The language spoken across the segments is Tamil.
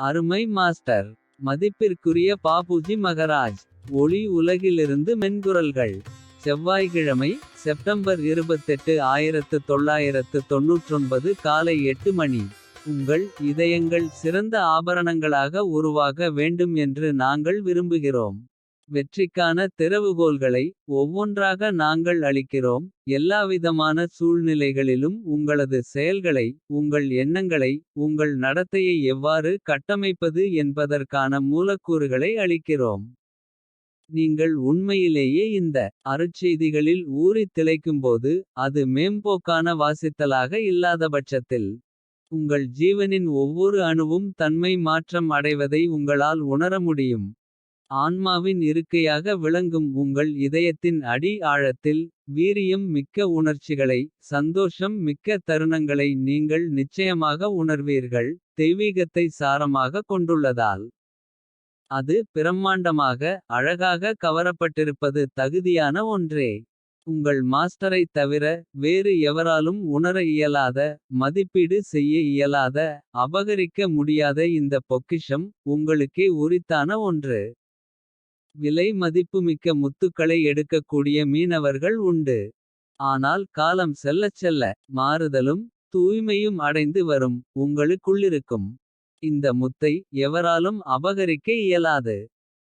அருமை மாஸ்டர். மதிப்பிற்குரிய பாபுஜி மகராஜ் ஒளி உலகிலிருந்து மென்குரல்கள். செவ்வாய்க்கிழமை செப்டம்பர் 28 ஆயிரத்து தொள்ளாயிரத்து தொன்னூற்றொன்பது காலை எட்டு மணி. உங்கள் இதயங்கள் சிறந்த ஆபரணங்களாக உருவாக வேண்டும் என்று நாங்கள் விரும்புகிறோம். வெற்றிக்கான திறவுகோல்களை ஒவ்வொன்றாக நாங்கள் அளிக்கிறோம். எல்லாவிதமான சூழ்நிலைகளிலும் உங்களது செயல்களை. உங்கள் எண்ணங்களை உங்கள் நடத்தையை எவ்வாறு கட்டமைப்பது. என்பதற்கான மூலக்கூறுகளை அளிக்கிறோம். நீங்கள் உண்மையிலேயே இந்த அருட்செய்திகளில் ஊறித் திளைக்கும்போது. அது மேம்போக்கான வாசித்தலாக இல்லாதபட்சத்தில். உங்கள் ஜீவனின் ஒவ்வொரு அணுவும் தன்மை மாற்றம் அடைவதை உங்களால் உணர முடியும். ஆன்மாவின் இருக்கையாக விளங்கும் உங்கள் இதயத்தின் அடி ஆழத்தில். வீரியம் மிக்க உணர்ச்சிகளை சந்தோஷம் மிக்க தருணங்களை. நீங்கள் நிச்சயமாக உணர்வீர்கள் தெய்வீகத்தை சாரமாக கொண்டுள்ளதால். அது பிரம்மாண்டமாக அழகாக கவரப்பட்டிருப்பது தகுதியான ஒன்றே. உங்கள் மாஸ்டரைத் தவிர வேறு எவராலும் உணர இயலாத. மதிப்பீடு செய்ய இயலாத அபகரிக்க முடியாத இந்த பொக்கிஷம். உங்களுக்கே உரித்தான ஒன்று. விலை மதிப்புமிக்க முத்துக்களை எடுக்கக்கூடிய மீனவர்கள் உண்டு. ஆனால் காலம் செல்லச் செல்ல மாறுதலும். தூய்மையும் அடைந்து வரும் உங்களுக்குள்ளிருக்கும். இந்த முத்தை எவராலும் அபகரிக்க இயலாது.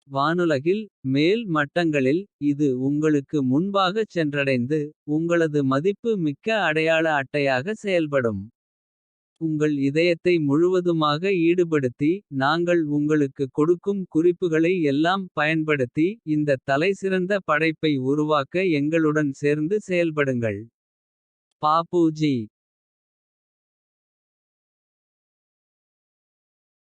வானுலகில் மேல் மட்டங்களில் இது உங்களுக்கு முன்பாகச் சென்றடைந்து. உங்களது மதிப்பு மிக்க அடையாள அட்டையாக செயல்படும். உங்கள் இதயத்தை முழுவதுமாக ஈடுபடுத்தி. நாங்கள் உங்களுக்கு கொடுக்கும் குறிப்புகளை எல்லாம் பயன்படுத்தி. இந்த தலைசிறந்த படைப்பை உருவாக்க எங்களுடன் சேர்ந்து செயல்படுங்கள். பாபுஜி